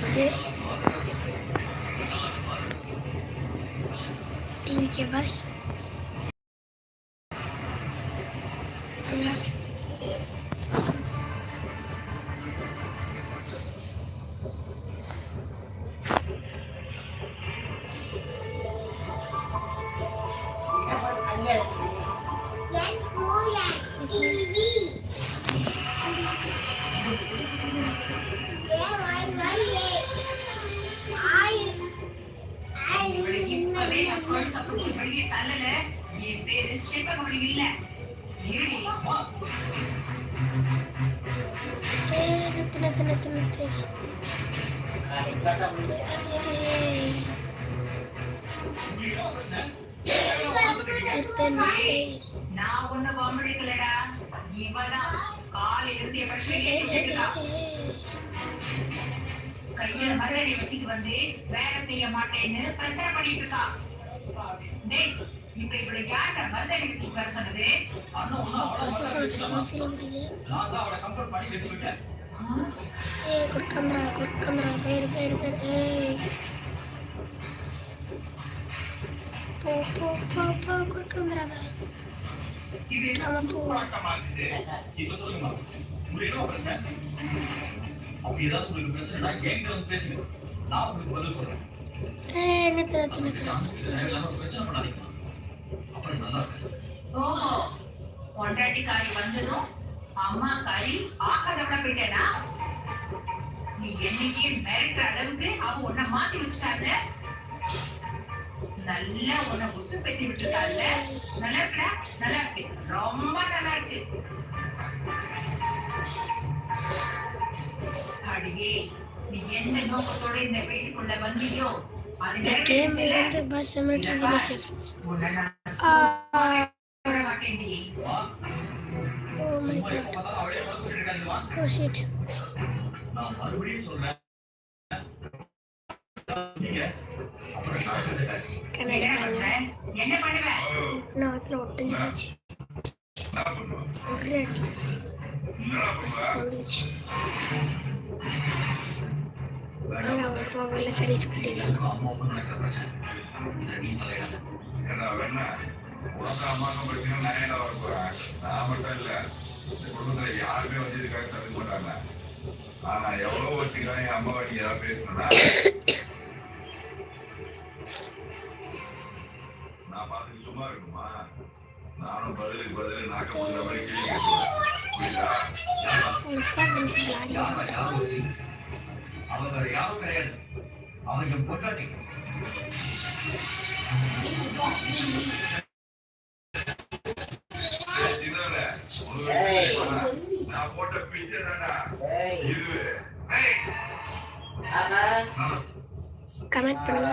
வச்சு இங்கே பஸ் இப்பவே நான் ஒண்ணு பாம்படிக்கலடா இவதான் கையில வச்சுட்டு வந்து வேலை செய்ய மாட்டேன்னு பிரச்சனை பண்ணிட்டு இருக்கா. டேய் இப்ப இவளை யார்டா மருந்தடி வச்சு வர சொன்னது? ஃபீல் முடியுது நான் தான் அவளை கம்ப்ளைண்ட் பண்ணி வச்சு விட்டேன். ஏய் குறுக்கம்பரா குறுக்கம்பரா பேர் பேர் போ போ போ இது என்ன அவன் இப்ப சொல்லுங்க உங்களுக்கு பிரச்சனை அப்படி ஏதாவது உங்களுக்கு என்கிட்ட வந்து பேசுங்க நான் உங்களுக்கு பதில் சொல்றேன் பிரச்சனை பண்ணாதீங்க அப்புறம் நல்லா இருக்கு ஓஹோ பொண்டாட்டிக்காரி வந்ததும் அம்மா காரி போயிட்டேனா நீ என்னைக்கே மிரட்டுற அளவுக்கு அவ உன்னை மாத்தி வச்சுட்டாங்க. நல்லா உன்னை உசு பெட்டி விட்டுருக்காள்ல நல்லா இருக்குடா? நல்லா இருக்கு. ரொம்ப நல்லா இருக்கு. அடியே நீ எந்த நோக்கத்தோட இந்த வீட்டுக்குள்ள வந்தியோ? உன்னை நான் ஆ. விட மாட்டேன்டி ஓ அதில் ஒட்டஞ்சு போச்சு. அவன் போகல சரி சொல்லிட்டீங்க யாருமே வந்து இதுக்காக தடுக்க மாட்டாங்க ஆனா எவ்வளவு வச்சுக்கலாம் என் அம்மா நீ ஏதாவது பேசணும்னா நானும் பதிலுக்கு பதில் நாக்க. அவங்க வேற யாரும் கிடையாது. அவங்க பொண்டாட்டி? நான் போட்ட பிச்சை தானே இது. கமெண்ட் பண்ணுங்க.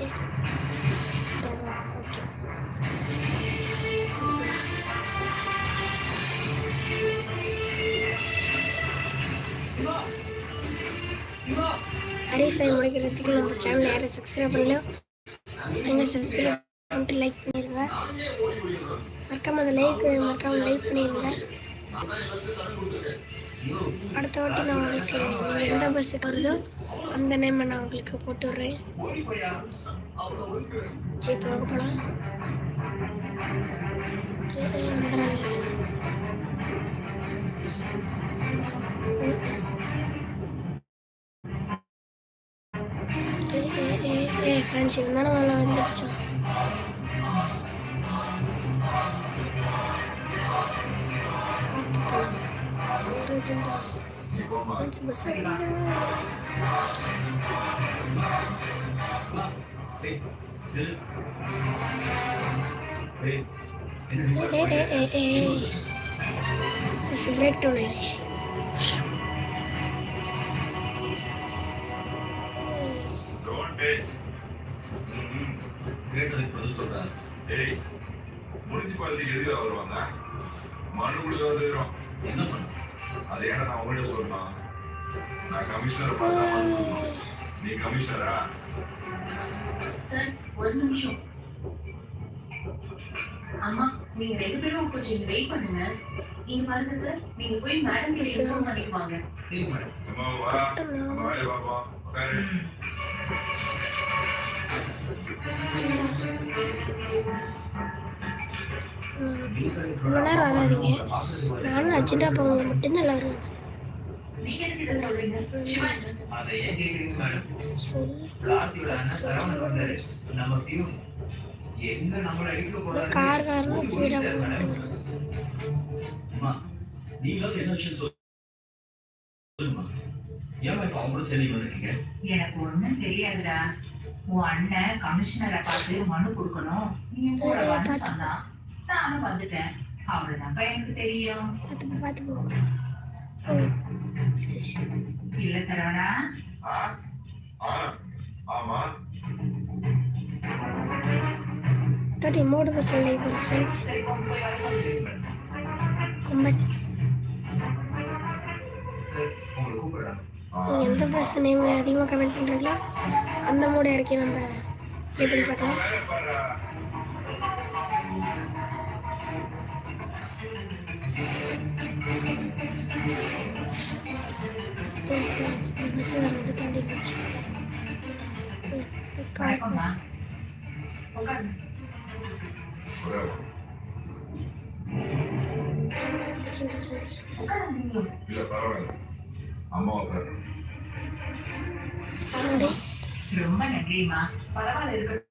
வச்சு ஹரிசாய் முடிக்கிறதுக்கு நம்ம சேனல் யாரும் சப்ஸ்கிரைப் பண்ணல என்ன சப்ஸ்கிரைப் பண்ணிட்டு லைக் பண்ணிடுங்க மறக்காம அந்த லைக் மறக்காம லைக் பண்ணிடுங்க அடுத்த வாட்டி நான் உங்களுக்கு எந்த பஸ்ஸுக்கு வருதோ அந்த நேம் நான் உங்களுக்கு போட்டு விட்றேன் சரி போக போகலாம் ஏ ஃப்ரெண்ட்ஸ் இருந்தாலும் வேலை வந்துடுச்சு ஒரு அர்ஜென்ட் நீ போமா ஃப்ரெண்ட்ஸ் பஸ் அடிக்கிறேன் டேய், நில்லு. டேய், என்ன ஆயிடுச்சு டேய் கேட்டதுக்கு பதில் சொல்றேன் வருவாங்க மனு கொடுக்க என்ன பண்ண அது ஏன்னா நான் உங்கள்கிட்ட சொல்லணும். நான் கமிஷனர் பார்த்தா. நீ கமிஷனரா சார் ஒரு நிமிஷம். அம்மா நீங்க ரெண்டு பேரும் கொஞ்சம் வெயிட் பண்ணுங்க. நீங்க பாருங்க சார் நீங்க போய் மேடம் கிட்ட இன்ஃபார்ம் பண்ணிட்டு வாங்க. சரி மேடம் அம்மா வா. நம்ம வேலையை பார்ப்போம். உட்காரு. இவ்வளோ நேரம் வராதீங்க. நானும் அர்ஜென்ட்டாக போகிறவங்க மட்டும்தான் எல்லாம் வருவாங்க. கார் காரணம் ஃப்ரீடாக போட்டு ஏன் இப்ப எனக்கு ஒண்ணும் தெரியாதுடா. உன் அண்ணன் கமிஷனரை பார்த்து மனு கொடுக்கணும். நீ கூட நானும் வந்துட்டேன். அவ்வளவுதான்ப்பா எனக்கு தெரியும். இல்ல சரவணா. ஆ ஆ ஆமா. தேர்ட்டி மூணு பஸ் இப்போ ஃப்ரெண்ட்ஸ் நீங்கள் எந்த பஸ் நேம் அதிகமாக கமெண்ட் பண்ணுறீங்களோ அந்த மூட இறக்கி நம்ம ப்ளே பண்ணி பார்க்கலாம். இல்ல பரவாயில்ல அம்மா உட்காரு ஆல்ரெடி ரொம்ப நன்றிம்மா பரவாயில்ல இருக்கட்டும்.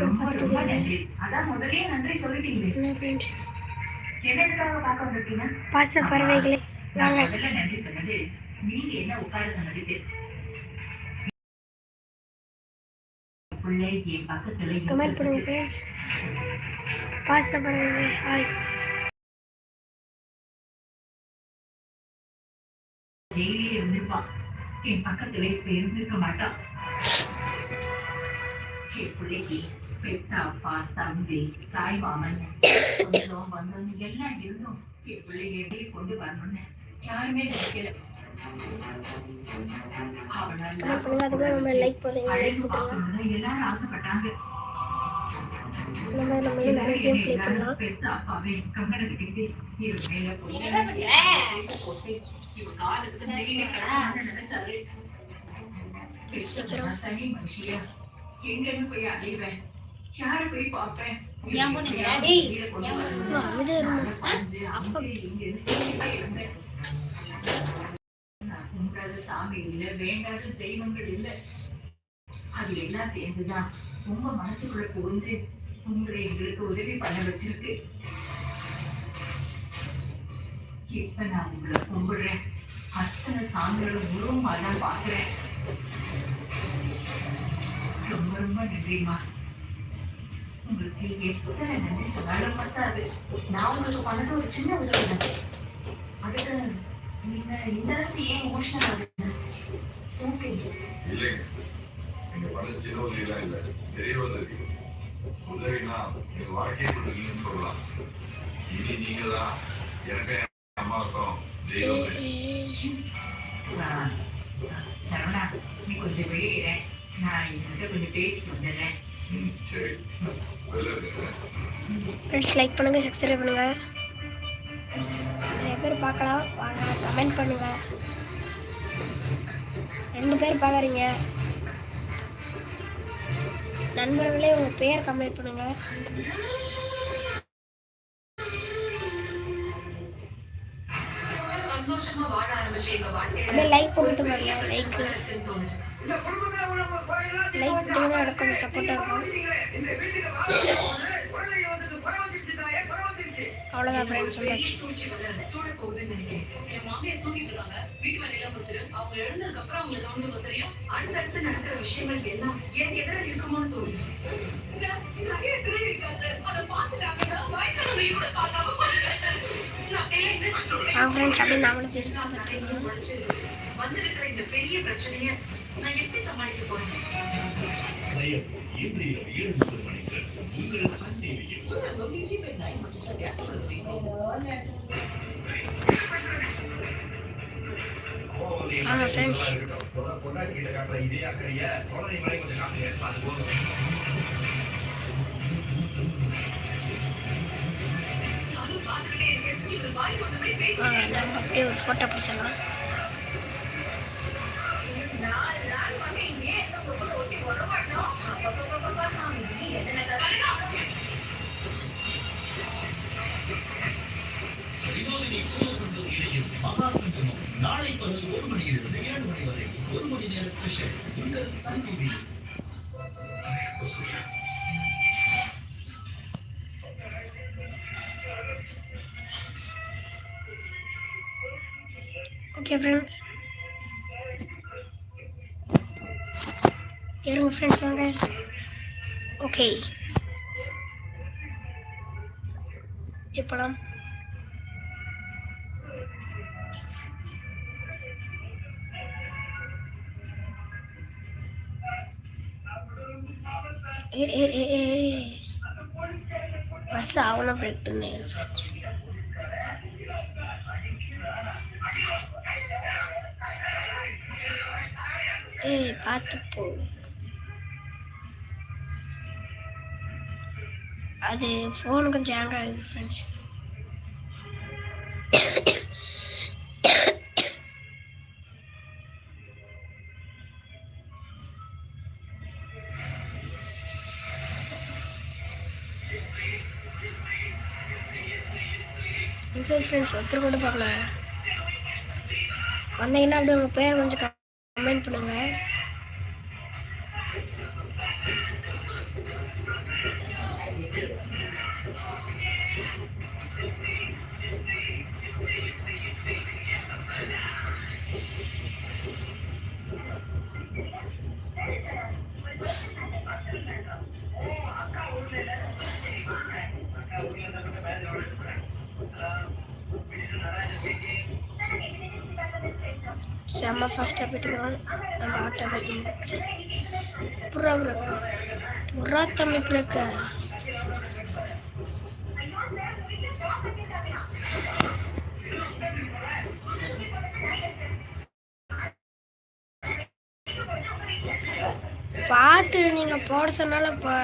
ரொம்ப ரொம்ப நன்றி. அதான் முதல்லயே நன்றி சொல்லிட்டீங்களே. பாச பறவைகளே வாங்க நீங்க என்ன உட்கார கமெண்ட் பண்ணுங்க ஃப்ரெண்ட்ஸ் பாச பறவைகளே ஹாய் ஜெயிலே இருந்திருப்பான் என் பக்கத்துல இப்ப இருந்திருக்க மாட்டான் என் பிள்ளைக்கு பெத்த அப்பா தம்பி தாய் மாமன் சொந்தம் பந்தம் எல்லாம் இருந்தும் என் கொண்டு வரணும்னு யாருமே நினைக்கல எல்லாரும் ஆசைப்பட்டாங்க பெத்த அப்பாவே மேல போட்டு காலத்துக்கு நினைச்சாரு பெத்த தனி மனுஷியா எங்கன்னு போய் அடைவேன் ஏன்? டேய், சாமி இல்ல வேண்டாத தெய்வங்கள் இல்ல. அது எல்லாம் சேர்ந்துதான் உங்க மனசுக்குள்ள புகுந்து உங்களை எங்களுக்கு உதவி பண்ண வச்சிருக்கு. இப்ப நான் உங்களை கும்பிடுறேன். அத்தனை சாமிகளும் உருவமா தான் பாக்குறேன் ரொம்ப ரொம்ப நன்றிம்மா. உங்களுக்கு எத்தனை நன்றி சொன்னாலும் பத்தாது நான் உங்களுக்கு பண்ணது ஒரு சின்ன உதவி தான். அதுக்கு நீங்க இந்த அளவுக்கு ஏன் எமோஷனல் ஆகுது ஓகே இல்லைங்க நீங்க பண்ண சின்ன உதவிலாம் இல்ல. பெரிய உதவி. உதவினா எங்க வாழ்க்கையை கொடுக்கலன்னு சொல்லலாம். இனி நீங்க தான் எனக்கு என் அம்மாவுக்கும் தெய்வமே. சரவணா நீ கொஞ்சம் வெளியிட நான் இவங்க கொஞ்சம் பேசிட்டு வந்துடுறேன். ஃப்ரெண்ட்ஸ் லைக் பண்ணுங்க சப்ஸ்கிரைப் பண்ணுங்க. நிறைய பேர் பார்க்கலாம். வாங்க கமெண்ட் பண்ணுங்க. ரெண்டு பேர் பார்க்குறீங்க. நண்பர்களே உங்கள் பேர் கமெண்ட் பண்ணுங்க. சந்தோஷமா வாழ ஆரம்பிச்ச எங்க வாழ்க்கையில. அப்படியே லைக் போட்டுட்டு பாருங்க லைக் கொஞ்சம் சப்போர்ட்டாக இருக்கும். அவ்வளோதான் ஃப்ரெண்ட்ஸ் சொல்லாச்சு சூழ்ச்சி விஷயங்கள் ஆ ஃப்ரெண்ட்ஸ் அப்படியே நாமளும் பேசிட்டு நான் நிறைய உழைச்சு வந்திருக்கிற எப்படி சமாளிக்க போறேன் இன்று இரவு ஏழு முப்பது மணிக்கு உங்கள் சன் டிவியில் ஓகே ஃப்ரெண்ட்ஸ் இருங்க ஃப்ரெண்ட்ஸ் வாங்க ஓகே போகலாம் ஏ ஏ ஏ ஏ பஸ் அவனை ஏய் பார்த்து போ. அது ஃபோன் கொஞ்சம் ஹேங் ஆகுது ஃப்ரெண்ட்ஸ் ஃப்ரெண்ட்ஸ் ஒருத்தர் கூட பார்க்கல. வந்தீங்கன்னா அப்படியே உங்கள் பேர் கொஞ்சம் கமெண்ட் பண்ணுங்க. செம்ம ஃபஸ்ட்டாக போயிட்டுக்கிறோம் நம்ம ஆட்டோ புறா புறா. புறா தம்பி பிறக்க பாட்டு நீங்கள் போட சொன்னால இப்போ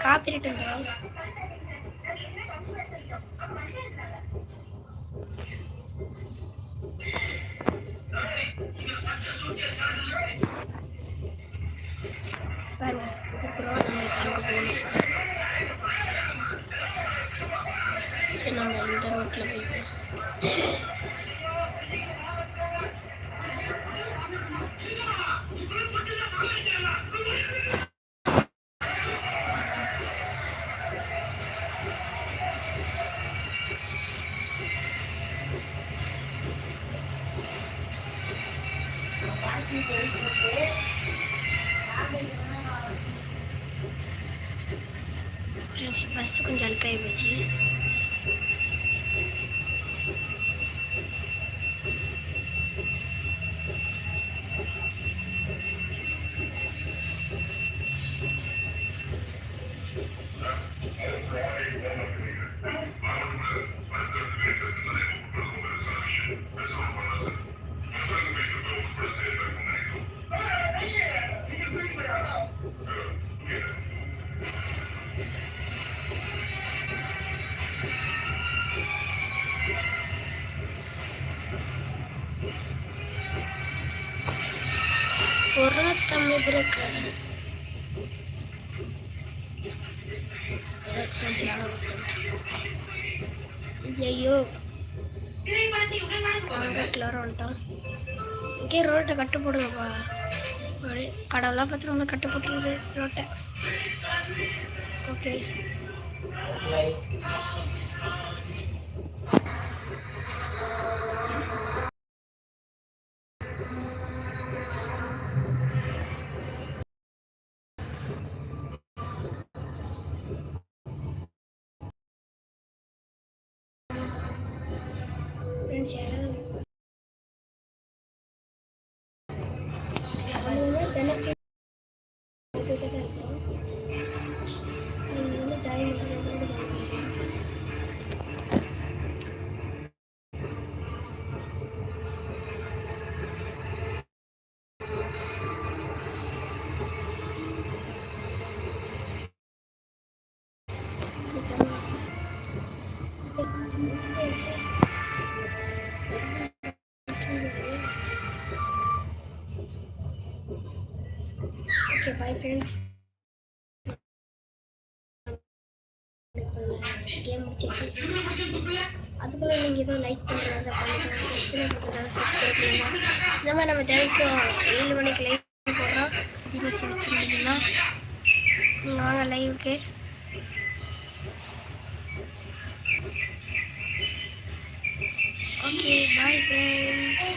காப்பிரைட் ஃப்ரெண்ட்ஸ் பஸ் கொஞ்சம் அழுக்காகி போச்சு. தம்பி பிறக்க ஃப்ரெண்ட்ஸ் ஐயோ இங்கே ரோட்டை கட்டு போடுங்கப்பா. கடவுளாக பார்த்து நம்மளை கட்டு போட்டுருது ரோட்டை. Okay. Okay bye friends game முடிச்சிச்சு அதுக்குள்ள நீங்கள் எதுவும் லைக் பண்ணுறதா பண்ணுங்க. சப்ஸ்கிரைப் பண்ணுறதா சப்ஸ்கிரைப் பண்ணுங்க. இந்த மாதிரி நம்ம தினைக்கும் ஏழு மணிக்கு லைவ் போடுறோம். தினசி வச்சுருந்தீங்கன்னா நீங்கள் வாங்க லைவுக்கு ஓகே பாய் ஃப்ரெண்ட்ஸ்